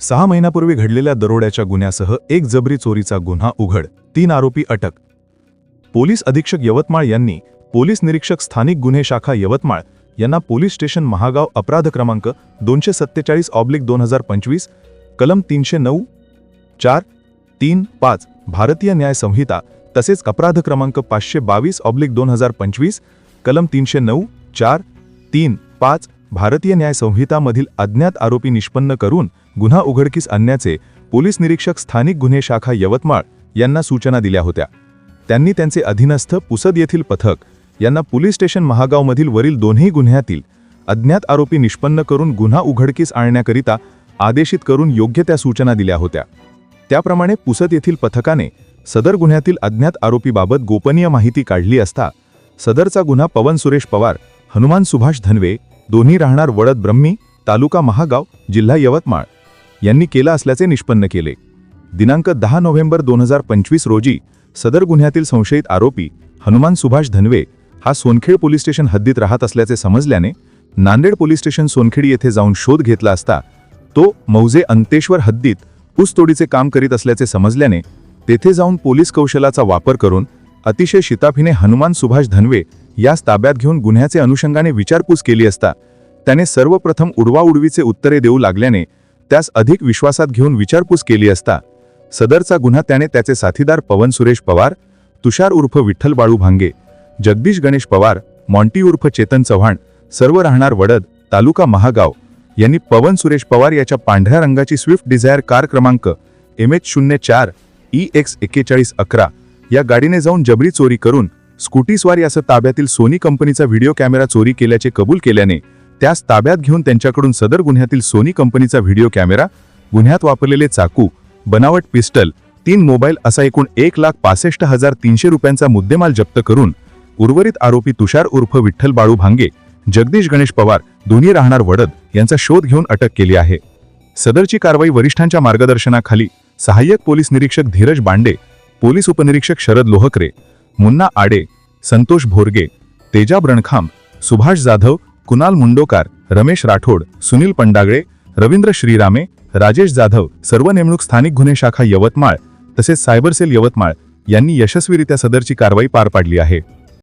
सहा महिन्यापूर्वी घडलेल्या दरोड्याच्या गुन्ह्यासह एक जबरी चोरीचा गुन्हा उघड तीन आरोपी अटक. पोलीस अधीक्षक यवतमाळ यांनी पोलीस निरीक्षक स्थानिक गुन्हे शाखा यवतमाळ यांना पोलीस स्टेशन महागाव अपराध क्रमांक दोनशे सत्तेचाळीस ऑब्लिक दोन हजार पंचवीस कलम तीनशे नऊ चार तीन पाच भारतीय न्याय संहिता तसेच अपराध क्रमांक पाचशे बावीस ऑब्लिक दोन हजार पंचवीस कलम तीनशे नऊ चार तीन पाच भारतीय न्याय संहितामधील अज्ञात आरोपी निष्पन्न करून गुन्हा उघडकीस आणण्याचे पोलीस निरीक्षक स्थानिक गुन्हे शाखा यवतमाळ यांना सूचना दिल्या होत्या. त्यांनी त्यांचे अधीनस्थ पुसद येथील पथक यांना पोलीस स्टेशन महागावमधील वरील दोन्ही गुन्ह्यातील अज्ञात आरोपी निष्पन्न करून गुन्हा उघडकीस आणण्याकरिता आदेशित करून योग्य त्या सूचना दिल्या होत्या. त्याप्रमाणे पुसद येथील पथकाने सदर गुन्ह्यातील अज्ञात आरोपीबाबत गोपनीय माहिती काढली असता सदरचा गुन्हा पवन सुरेश पवार हनुमान सुभाष धनवे दोन्ही राहणार वडद ब्रह्मी तालुका महागाव जिल्हा यवतमाळ. यांनी केला असल्याचे निष्पन्न केले. दिनांक दहा नोव्हेंबर दोन हजार पंचवीस रोजी सदर गुन्ह्यातील संशयित आरोपी हनुमान सुभाष धनवे हा सोनखेड पोलीस स्टेशन हद्दीत राहत असल्याचे समजल्याने नांदेड पोलीस स्टेशन सोनखेडी येथे जाऊन शोध घेतला असता तो मौजे अंतेश्वर हद्दीत ऊसतोडीचे काम करीत असल्याचे समजल्याने तेथे जाऊन पोलीस कौशलाचा वापर करून अतिशय शिताफीने हनुमान सुभाष धनवे यास ताब्यात घेऊन गुन्ह्याचे अनुषंगाने विचारपूस केली असता त्याने सर्वप्रथम उडवाउडवीचे उत्तरे देऊ लागल्याने त्यास अधिक विश्वासात घेऊन विचारपूस केली असता सदरचा गुन्हा त्याने त्याचे साथीदार पवन सुरेश पवार तुषार उर्फ विठ्ठल बाळू भांगे जगदीश गणेश पवार मॉन्टी उर्फ चेतन चव्हाण सर्व राहणार वडद तालुका महागाव यांनी पवन सुरेश पवार याच्या पांढऱ्या रंगाची स्विफ्ट डिझायर कार क्रमांक एम एच शून्य चार ई एक्स एक्केचाळीस अकरा या गाडीने जाऊन जबरी चोरी करून स्कूटीस्वार यासह ताब्यातील सोनी कंपनीचा व्हिडिओ कॅमेरा चोरी केल्याचे कबूल केल्याने त्यास ताब्यात घेऊन त्यांच्याकडून सदर गुन्ह्यातील सोनी कंपनीचा व्हिडिओ कॅमेरा गुन्ह्यात वापरलेले चाकू बनावट पिस्टल तीन मोबाईल असा एकूण एक लाख पासष्ट हजार तीनशे रुपयांचा मुद्देमाल जप्त करून उर्वरित आरोपी तुषार उर्फ विठ्ठल बाळू भांगे जगदीश गणेश पवार दोन्ही राहणार वडद यांचा शोध घेऊन अटक केली आहे. सदरची कारवाई वरिष्ठांच्या मार्गदर्शनाखाली सहाय्यक पोलीस निरीक्षक धीरज बांडे पोलीस उपनिरीक्षक शरद लोहकरे मुन्ना आडे संतोष भोरगे तेजा ब्रणखांब सुभाष जाधव कुणाल मुंडोकार रमेश राठोड सुनील पंडागळे रवींद्र श्रीरामे राजेश जाधव सर्व नेमणूक स्थानिक गुन्हे शाखा यवतमाळ तसेच सायबर सेल यवतमाळ यांनी यशस्वीरित्या सदरची कारवाई पार पाडली आहे.